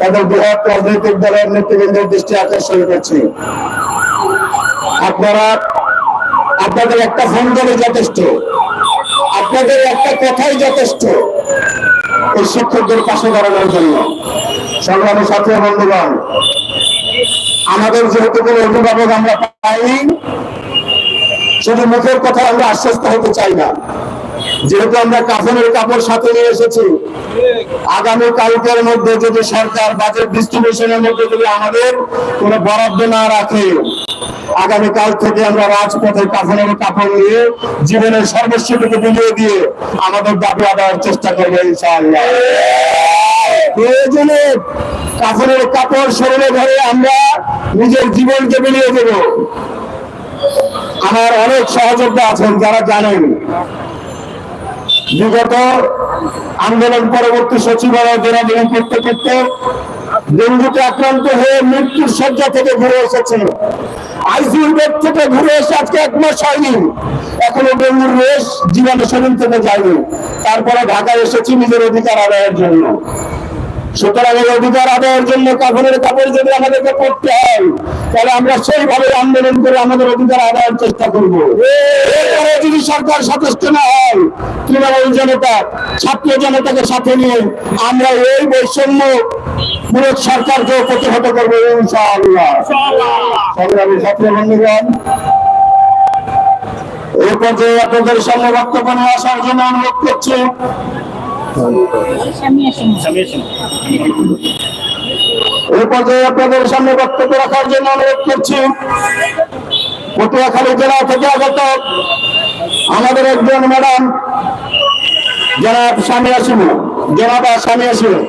তাদের বৃহৎ রাজনৈতিক দলের নেতৃবৃন্দের দৃষ্টি আকর্ষণ করছি। আপনারা, আপনাদের একটা ফোন কলে যথেষ্ট। আপনাদের একটা কথাই যথেষ্ট। এই শিক্ষকদের পাশে দাঁড়ানোর জন্য। সংগ্রামী ছাত্র বন্ধুগণ, আমাদের যেহেতু কোনো অভিভাবক আমরা পাইনি, শুধু মুখের কথা আমরা আশ্বস্ত হতে চাই না। যেহেতু আমরা কাফনের কাপড় সাথে নিয়ে এসেছি, আগামী কালকের মধ্যে যদি সরকার বাজেট ডিস্ট্রিবিউশনের মধ্যে যদি আমাদের কোনো বরাদ্দ না রাখে, আগামী কাল থেকে আমরা রাজপথে কাফনের কাপড় নিয়ে জীবনের সর্বস্বটুকু বিলিয়ে দিয়ে আমাদের দাবি আদায়ের চেষ্টা করব ইনশাআল্লাহ। কাফনের কাপড় শরীরে ধরে আমরা নিজের জীবনকে বিলিয়ে দেব। আমার অনেক সহযোদ্ধা আছেন, যারা জানেন বিগত আন্দোলন পরবর্তী সচিবালয় দেরাদুরি করতে করতে ডেঙ্গুতে আক্রান্ত হয়ে মৃত্যুর শয্যা থেকে ঘুরে এসেছে। আইসিউ বেড থেকে ঘুরে এসে আজকে এক মাস হয়নি। এখনও ডেঙ্গুর রেশ জীবনে শরীর থেকে যায়নি। তারপরে ঢাকায় এসেছি নিজের অধিকার আদায়ের জন্য। সুতরাং এই অধিকার আদায়ের জন্য কাপড়ের কাপড় যদি আমাদেরকে পড়তে হয়, তাহলে আমরা সেইভাবে আন্দোলন করে আমাদের অধিকার আদায়ের চেষ্টা করব। যদি সরকার সচেষ্ট না হয়, তৃণমূল জনতা, ছাত্র জনতাকে সাথে নিয়ে আমরা এই বৈষম্য মূলক সরকারকে প্রতিহত করব ইনশাআল্লাহ। সংগ্রামী ছাত্র বন্ধুগণ, এই পর্যায়ে আপনাদের সামনে বক্তব্য নিয়ে আসার জন্য অনুরোধ করছি। এই পর্যায়ে আপনাদের সামনে বক্তব্য রাখার জন্য অনুরোধ করছি। পটুয়াখালী জেলা থেকে আগত আমাদের একজন ম্যাডাম জনাব স্বামী আসিম জনাব স্বামী রহিম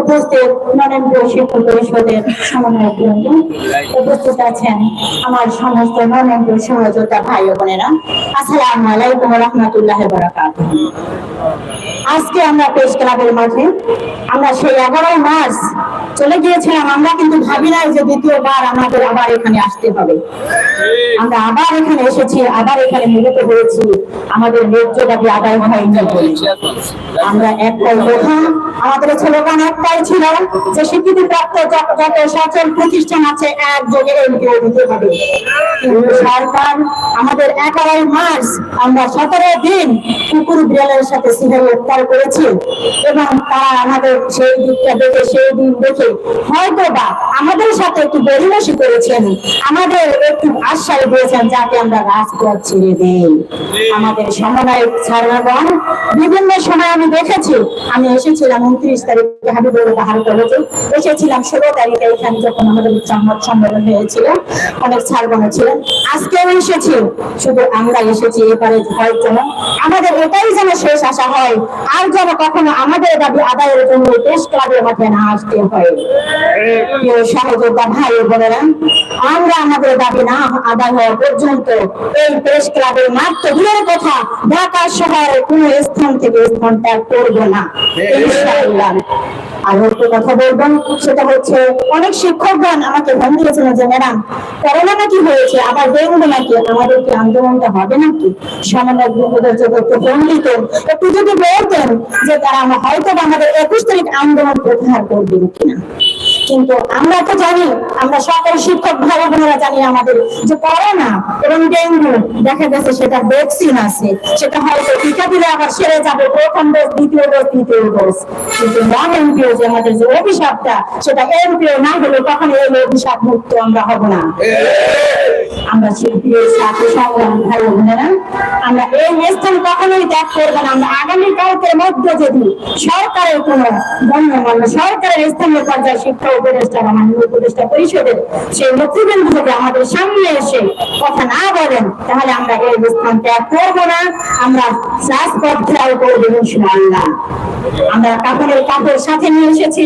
উপস্থিত নরেন্দ্র পরিষদের সমন্বয়ক বৃন্দ। উপস্থিত আছেন আমার সমস্ত নরেন্দ্র ভাই বোনেরা। আসসালামু আলাইকুম রহমতুল্লাহ বরাকাত আজকে আমরা প্রেস ক্লাবের মাঠে, আমরা সেই এগারোই মার্চ চলে গিয়েছিলাম। আমরা কিন্তু ভাবি নাই যে দ্বিতীয়বার আমাদের আবার এখানে আসতে হবে। আমরা আবার এখানে এসেছি, আবার এখানে মিলিত হয়েছি। আমাদের ন্যায্য দাবি আদায় হয়নি বলে আমরা একটাই কথা আমাদের স্লোগান একটাই ছিল যে স্বীকৃতিপ্রাপ্ত যত যত সচল প্রতিষ্ঠান আছে একযোগে এমপিও দিতে হবে। সরকার আমাদের এগারোই মার্চ আমরা সতেরো দিন কুকুর বিড়ালের সাথে সিহাই গ্রেফতার করেছি এবং তারা আমাদের সেই দিকটা দেখে, সেই দিন দেখে হয়তো বা আমাদের সাথে একটু গরিমসি করেছেন। আমাদের একটু আশ্বাস দিয়েছেন যাতে আমরা রাজপথ ছেড়ে দেই। আমাদের সমন্বয়ক ছাড়াগণ বিভিন্ন সময় আমি দেখেছি, আমি এসেছিলাম উনত্রিশ তারিখে হাবিবুর বাহার কলেজে। এসেছিলাম ষোলো তারিখে এখানে যখন আমাদের সংবাদ সম্মেলন হয়েছিল, অনেক ছাড়গণ ছিলেন আজকেও এসেছি, শুধু আমরা এসেছি এবারে ভয়ের জন্য। আমাদের এটাই যেন শেষ আশা হয়, আর যেন কখনো আমাদের দাবি আদায়ের জন্য দেশ ক্লাবের মাঠে না আসতে হয়। সহযোদ্ধা ভাই বোনেরা, আমরা আমাদের দাবি না আদায় হওয়া পর্যন্ত এই প্রেস ক্লাবের মাত্র দূরের কথা, ঢাকা শহরে কোনো স্থান থেকে স্থান ত্যাগ করব না। আর একটা কথা বলব সেটা হচ্ছে অনেক শিক্ষকগণ আমাকে ফোন দিয়েছিল যে ম্যাডাম করোনা নাকি হয়েছে? আবার ডেঙ্গু নাকি? আমাদের কি আন্দোলনটা হবে নাকি? সমন্বয় যদি একটু ফোন দিতেন একটু যদি বলতেন যে তারা হয়তো আমাদের একুশ তারিখ আন্দোলন প্রত্যাহার করবেন কিনা? কিন্তু আমরা তো জানি, আমরা সকল শিক্ষক ভাই বোনেরা জানি আমাদের যে করোনা এবং ডেঙ্গু, দেখা গেছে সেটা ভ্যাকসিন আছে, সেটা হয়তো টিকা দিলে আবার সেরে যাবে, প্রথম ডোজ দ্বিতীয় ডোজ তৃতীয় ডোজ কিন্তু নন এমপিও যে আমাদের যে অভিশাপটা, সেটা এমপিও না হলে তখন এই অভিশাপ মুক্ত আমরা হব না। আমরা শিল্পীর সাথে সংগ্রাম, ভাই বোনেরা, আমরা এই স্থান কখনোই ত্যাগ করব না। আমরা আগামী কালকের মধ্যে যদি সরকারের কোনো গণ্যমান্য সরকারের স্থানীয় পর্যায়ে শিক্ষা উপদেষ্টা বা মাননীয় উপদেষ্টা পরিষদের সেই নেতৃবৃন্দ যদি আমাদের সামনে এসে কথা না বলেন, তাহলে আমরা এই স্থান ত্যাগ করব না। আমরা রাজপথ ঘেরাও করব ইনশাআল্লাহ। আমরা কাপড়ের কাপড় সাথে নিয়ে এসেছি।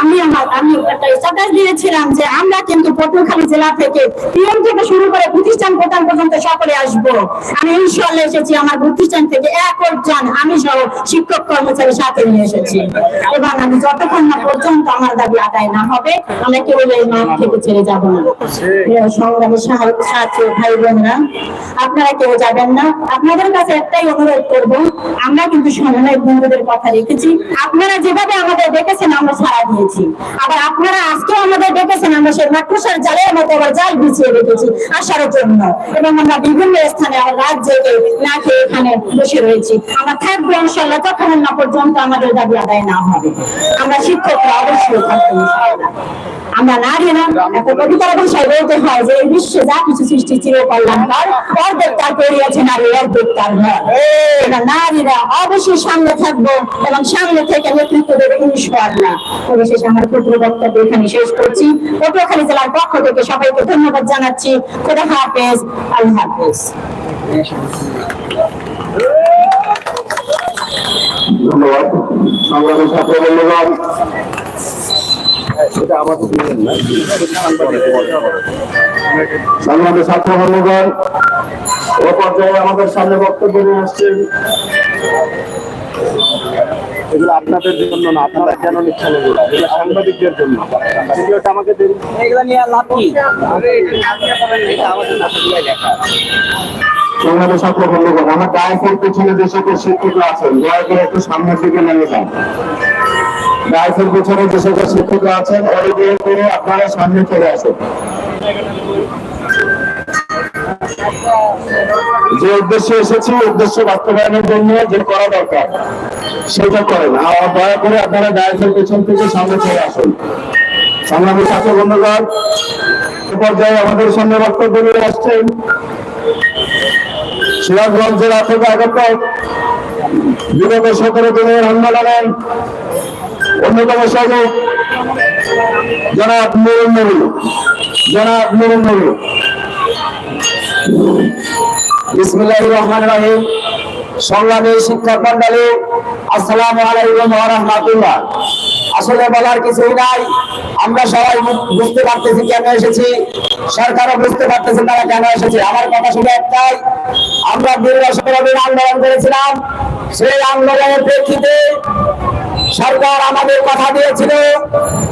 আমি আমার আমি একটা স্ট্যাটাস দিয়েছিলাম যে আমরা কিন্তু পটুয়াখালী জেলা থেকে পিএম থেকে শুরু করে প্রতিষ্ঠান প্রধান পর্যন্ত সকলে আসব? আমি ইনশাআল্লাহ এসেছি, আমার প্রতিষ্ঠান থেকে একজন আমি সহ শিক্ষক কর্মচারী সাথে নিয়ে এসেছি। এবং আমি যতক্ষণ না পর্যন্ত আমার দাবি আদায় না হবে, আমরা কেউ এই মাঠ থেকে ছেড়ে যাব না। সাহায্য ভাই বোনেরা, আপনারা কেউ যাবেন না। আপনাদের কাছে একটাই অনুরোধ করব, আমরা কিন্তু বন্ধুদের কথা রেখেছি। আপনারা যেভাবে আমাদের ডেকেছেন, আমরা সাড়া দিয়েছি। আবার আপনারা আজকেও আমাদের ডেকেছেন, আমরা সেই মাকড়সার জালের মতো আবার জাল বিছিয়ে রেখেছি। আসার জন্য। এবং আমরা বিভিন্ন স্থানে আমার রাত জেগে না খেয়ে এখানে বসে রয়েছি। আমরা থাকব ইনশাল্লাহ ততক্ষণ না পর্যন্ত আমাদের দাবি আদায় না হবে। আমরা শিক্ষকরা অবশ্যই থাকব। আমরা কবিতার বলতে হয় যে এই বিশ্বে যা কিছু সৃষ্টি চির করিয়াছে নারী নারীরা অবশ্যই সামনে থাকব এবং সামনে থেকে নেতৃত্ব দেবে ইনশাআল্লাহ পরিশেষে আমার ক্ষুদ্র বক্তব্য এখানে শেষ করছি। পটুয়াখালী জেলার পক্ষ থেকে সবাইকে ধন্যবাদ জানাচ্ছি। খোদা হাফেজ আল্লাহ হাফেজ। ধন্যবাদ। সংগ্রামী ছাত্র বন্ধুগণ। সংগ্রামী ছাত্র বন্ধুগণ ও পর্যায়ে আমাদের সামনে বক্তব্য নিয়ে আসছেন এগুলো আপনাদের জন্য না আপনারা কেন নিচ্ছেন এগুলো? এগুলো সাংবাদিকদের জন্য। ভিডিওটা আমাকে দিন এগুলো নিয়ে লাভ কি? এটা আমাদের নাটকগুলোই লেখা ছাত্র বন্ধুগণ আমার গায়ে পেছনে যে সকল শিক্ষকরা আছেন দয়া করে একটু সামনের দিকে নেমে যান। গায়ের পেছনে যে সকল শিক্ষকরা আছেন অরিজিন করে আপনারা সামনে চলে আসুন। যে উদ্দেশ্যে এসেছি, উদ্দেশ্য বাস্তবায়নের জন্য যে করা দরকার, সেটা করেন। আর দয়া করে আপনারা গায়ের পেছন থেকে সামনে চলে আসুন। সংগ্রামী ছাত্র বন্ধুগণ পর্যায়ে আমাদের সামনে বক্তব্য নিয়ে আসছেন সিরাজগঞ্জ জেলা আগত বিগত সতেরো দিনের আন্দোলনের অন্যতম সহযোগ জনাব নুরুল নবী। জনাব নুরুল নবী। আসলে বলার কিছুই নাই। আমরা সবাই বুঝতে পারতেছি কেন এসেছি। সরকারও বুঝতে পারতেছে কেন এসেছে। আমার একটাই, আমরা আন্দোলন করেছিলাম। সেই আন্দোলনের প্রেক্ষিতে সরকার আমাদের কথা দিয়েছিল।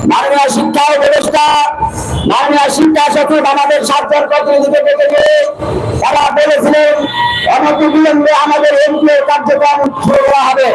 মাননীয় শিক্ষা ব্যবস্থা মাননীয় শিক্ষা সচিব আমাদের সাতজন প্রতিনিধিকে ডেকে তারা বলেছিলেন অনতি বিলম্বে আমাদের এমপিও কার্যক্রম শুরু করা হবে।